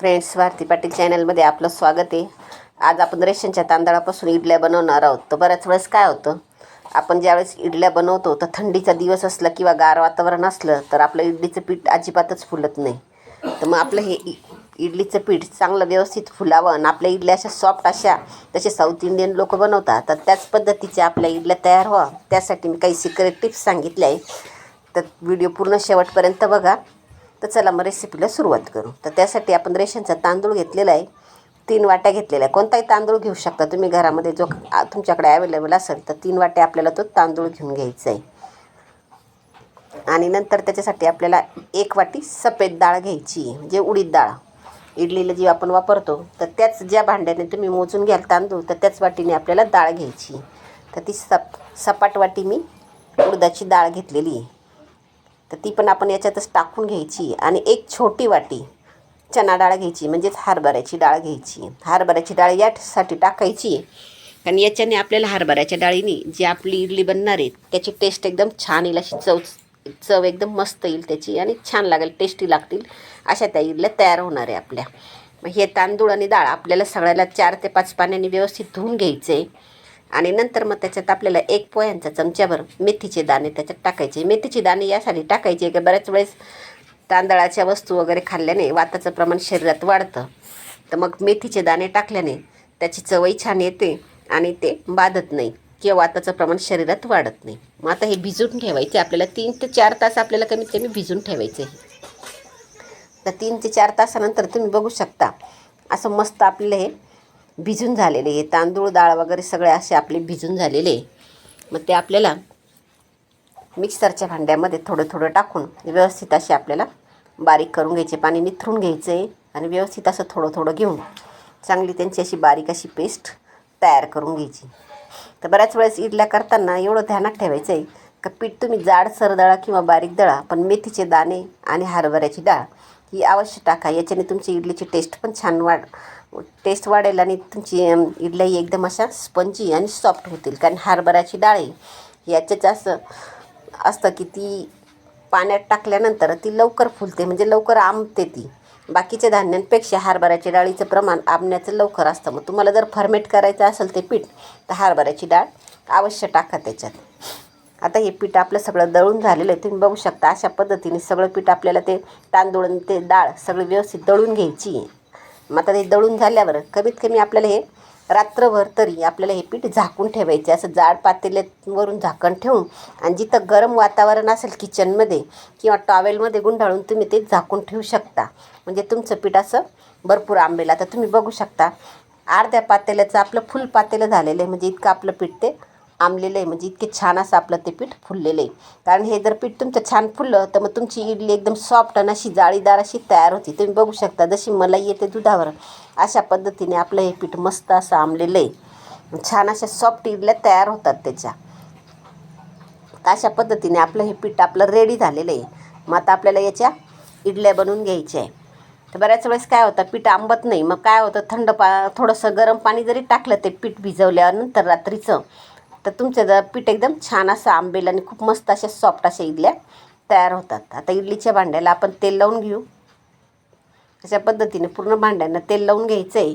Friends Bharti Patil चॅनलमध्ये आपलं स्वागत आहे. आज आपण रेशनच्या तांदळापासून इडल्या बनवणार आहोत. तर बऱ्याच वेळेस काय होतं आपण ज्यावेळेस इडल्या बनवतो तर थंडीचा दिवस असला किंवा गार वातावरण असलं तर आपलं इडलीचं पीठ अजिबातच फुलत नाही. तर मग आपलं हे इ इडलीचं पीठ चांगलं व्यवस्थित फुलावं आणि आपल्या इडल्या अशा सॉफ्ट अशा तसे साऊथ इंडियन लोक बनवतात तर त्याच पद्धतीच्या आपल्या इडल्या तयार व्हा त्यासाठी मी काही सिक्रेट टिप्स सांगितल्या आहे तर व्हिडिओ पूर्ण शेवटपर्यंत बघा. तर चला मग रेसिपीला सुरुवात करू. तर त्यासाठी आपण रेशनचा तांदूळ घेतलेला आहे. तीन वाट्या घेतलेल्या आहे कोणताही तांदूळ घेऊ शकता. तुम्ही घरामध्ये जो तुमच्याकडे अवेलेबल असेल तर तीन वाट्या आपल्याला तो तांदूळ घेऊन घ्यायचा आहे. आणि नंतर त्याच्यासाठी आपल्याला एक वाटी सफेद डाळ घ्यायची आहे, म्हणजे उडीद डाळ. इडलीला जी आपण वापरतो तर त्याच ज्या भांड्याने तुम्ही मोजून घ्याल तांदूळ तर त्याच वाटीने आपल्याला डाळ घ्यायची तर ती सप सपाट वाटी मी उडदाची डाळ घेतलेली आहे. तर ती पण आपण याच्यातच टाकून घ्यायची आणि एक छोटी वाटी चना डाळ घ्यायची म्हणजेच हरभऱ्याची डाळ घ्यायची. हरभऱ्याची डाळ यासाठी टाकायची कारण याच्याने आपल्याला हरभऱ्याच्या डाळीने जी आपली इडली बनणार आहे त्याची टेस्ट एकदम छान येईल अशी चव चव एकदम मस्त येईल त्याची आणि छान लागेल टेस्टी लागतील अशा त्या इडल्या तयार होणार आहे आपल्या. मग हे तांदूळ आणि डाळ आपल्याला सगळ्याला चार ते पाच पाण्याने व्यवस्थित धुवून घ्यायचं. आहे आणि नंतर मग त्याच्यात आपल्याला एक पोह्यांचा चमच्याभर मेथीचे दाणे त्याच्यात टाकायचे. मेथीचे दाणे यासाठी टाकायचे की बऱ्याच वेळेस तांदळाच्या वस्तू वगैरे खाल्ल्याने वाताचं प्रमाण शरीरात वाढतं. तर मग मेथीचे दाणे टाकल्याने त्याची चवही छान येते आणि ते बाधत नाही किंवा वाताचं प्रमाण शरीरात वाढत नाही. मग आता हे भिजून ठेवायचे. आपल्याला तीन ते चार तास आपल्याला कमीत कमी भिजून ठेवायचे तर तीन ते चार तासानंतर तुम्ही बघू शकता. असं मस्त आपलं हे भिजून झालेले आहे तांदूळ डाळ वगैरे सगळे असे आपले भिजून झालेले. आहे मग ते आपल्याला मिक्सरच्या भांड्यामध्ये थोडं थोडं टाकून व्यवस्थित असे आपल्याला बारीक करून घ्यायचे. पाणी निथरून घ्यायचं आहे आणि व्यवस्थित असं थोडं थोडं घेऊन चांगली त्यांची अशी बारीक अशी पेस्ट तयार करून घ्यायची. तर बऱ्याच वेळेस इडल्या करताना एवढं ध्यानात ठेवायचं आहे का पीठ तुम्ही जाडसर दळा किंवा बारीक दळा पण मेथीचे दाणे आणि हरभऱ्याची डाळ ही अवश्य टाका. याच्याने तुमची इडलीची टेस्ट पण छान वाढ टेस्ट वाढेल आणि तुमची अम, इडल्याही एकदम अशा स्पंजी आणि सॉफ्ट होतील. कारण हरभऱ्याची डाळ आहे याच्याच असं असतं की ती पाण्यात टाकल्यानंतर ती लवकर फुलते म्हणजे लवकर आंबते ती. बाकीच्या धान्यांपेक्षा हरभऱ्याच्या डाळीचं प्रमाण आंबण्याचं लवकर असतं. मग तुम्हाला जर फर्मेट करायचं असेल ते पीठ तर हरभऱ्याची डाळ अवश्य टाका त्याच्यात. आता हे पीठ आपलं सगळं दळून झालेलं आहे. तुम्ही बघू शकता अशा पद्धतीने सगळं पीठ आपल्याला ते तांदूळ आणि ते डाळ सगळी व्यवस्थित दळून घ्यायची आहे. मग आता ते दळून झाल्यावर कमीत कमी आपल्याला हे रात्रभर तरी आपल्याला हे पीठ झाकून ठेवायचे. असं जाड पातेल्यावरून झाकण ठेवून आणि जिथं गरम वातावरण असेल किचनमध्ये किंवा टॉवेलमध्ये गुंडाळून तुम्ही ते झाकून ठेवू शकता. म्हणजे तुमचं पीठ असं भरपूर आंबेल. आता तुम्ही बघू शकता अर्ध्या पातेल्याचं आपलं फुल पातेलं झालेलं आहे. म्हणजे इतकं आपलं पीठ ते आंबलेलं आहे. म्हणजे इतके छान असं आपलं ते पीठ फुललेलं आहे. कारण हे जर पीठ तुमचं छान फुललं तर मग तुमची इडली एकदम सॉफ्ट आणि अशी जाळीदार अशी तयार होती. तुम्ही बघू शकता जशी मलाई येते दुधावर अशा पद्धतीने आपलं हे पीठ मस्त असं आंबलेलं आहे. छान अशा सॉफ्ट इडल्या तयार होतात त्याच्या. तर अशा पद्धतीने आपलं हे पीठ आपलं रेडी झालेलं आहे. मग आता आपल्याला याच्या इडल्या बनवून घ्यायच्या आहे. तर बऱ्याच वेळेस काय होतं पीठ आंबत नाही. मग काय होतं थंड पा थोडंसं गरम पाणी जरी टाकलं ते पीठ भिजवल्यानंतर रात्रीचं तर तुमचं जर पीठ एकदम छान असं आंबेल आणि खूप मस्त अशा सॉफ्ट अशा इडल्या तयार होतात. आता इडलीच्या भांड्याला आपण तेल लावून घेऊ. अशा पद्धतीने पूर्ण भांड्यांना तेल लावून घ्यायचं आहे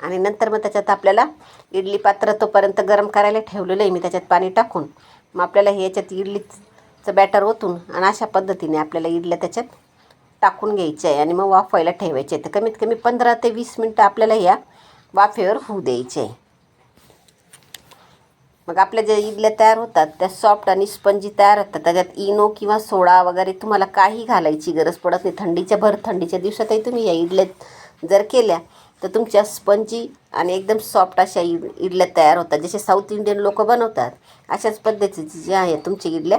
आणि नंतर मग त्याच्यात आपल्याला इडली पात्र तोपर्यंत गरम करायला ठेवलेलं आहे. मी त्याच्यात पाणी टाकून मग आपल्याला हे याच्यात इडलीचं बॅटर ओतून आणि अशा पद्धतीने आपल्याला इडल्या त्याच्यात टाकून घ्यायचं आहे आणि मग वाफवायला ठेवायचे आहे तर कमीत कमी पंधरा ते वीस मिनटं आपल्याला या वाफेवर होऊ द्यायचे आहे मग आपल्या ज्या इडल्या तयार होतात त्या सॉफ्ट आणि स्पंजी तयार होतात. त्याच्यात इनो किंवा सोडा वगैरे तुम्हाला काही घालायची गरज पडत नाही. थंडीच्या भर थंडीच्या दिवसातही तुम्ही या इडल्या जर केल्या तर तुमच्या स्पंजी आणि एकदम सॉफ्ट अशा इड इडल्या तयार होतात. जसे साऊथ इंडियन लोक बनवतात अशाच पद्धतीची ज्या आहे तुमच्या इडल्या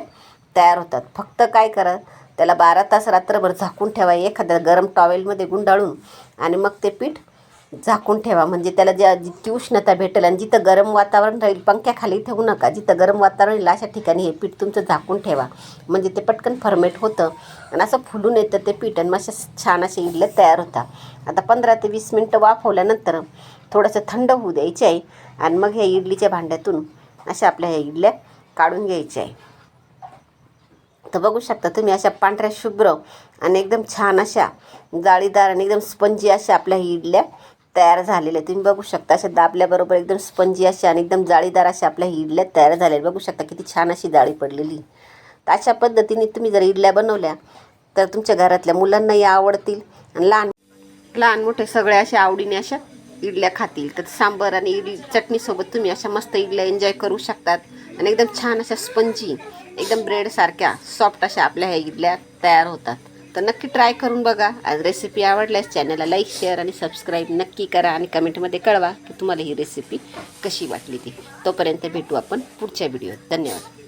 तयार होतात. फक्त काय करा त्याला बारा तास रात्रभर झाकून ठेवा. एखाद्या गरम टॉवेलमध्ये गुंडाळून आणि मग ते पीठ झाकून ठेवा. म्हणजे त्याला ज्या जितकी उष्णता भेटेल आणि जिथं गरम वातावरण राहील पंख्याखाली ठेवू नका. जिथं गरम वातावरण राहील अशा ठिकाणी हे पीठ तुमचं झाकून ठेवा. म्हणजे ते पटकन फर्मेट होतं आणि असं फुलून येतं ते पीठ आणि मग छान असे इडल्या तयार होतात. आता पंधरा ते वीस मिनटं वाफवल्यानंतर थोडंसं थंड होऊ द्यायचे आहे आणि मग ह्या इडलीच्या भांड्यातून अशा आपल्या ह्या इडल्या काढून घ्यायच्या आहे. तर बघू शकता तुम्ही अशा पांढऱ्या शुभ्र आणि एकदम छान अशा जाळीदार आणि एकदम स्पंजी अशा आपल्या ही इडल्या तयार झालेले तुम्ही बघू शकता अशा दाबल्याबरोबर एकदम स्पंजी अशा आणि एकदम जाळीदार अशा आपल्या इडल्या तयार झालेल्या बघू शकता किती छान अशी जाळी पडलेली. तर अशा पद्धतीने तुम्ही जर इडल्या बनवल्या तर तुमच्या घरातल्या मुलांनाही आवडतील आणि लहान लहान मोठे सगळे अशा आवडीने अशा इडल्या खातील. तर सांबर आणि इडली चटणीसोबत तुम्ही अशा मस्त इडल्या एन्जॉय करू शकतात. आणि एकदम छान अशा स्पंजी एकदम ब्रेडसारख्या सॉफ्ट अशा आपल्या ह्या इडल्या तयार होतात. तर नक्की ट्राय करून बघा. आज रेसिपी आवडल्यास चॅनलला लाईक शेअर आणि सबस्क्राईब नक्की करा आणि कमेंटमध्ये कळवा की तुम्हाला ही रेसिपी कशी वाटली ती. तोपर्यंत भेटू आपण पुढच्या व्हिडिओत धन्यवाद.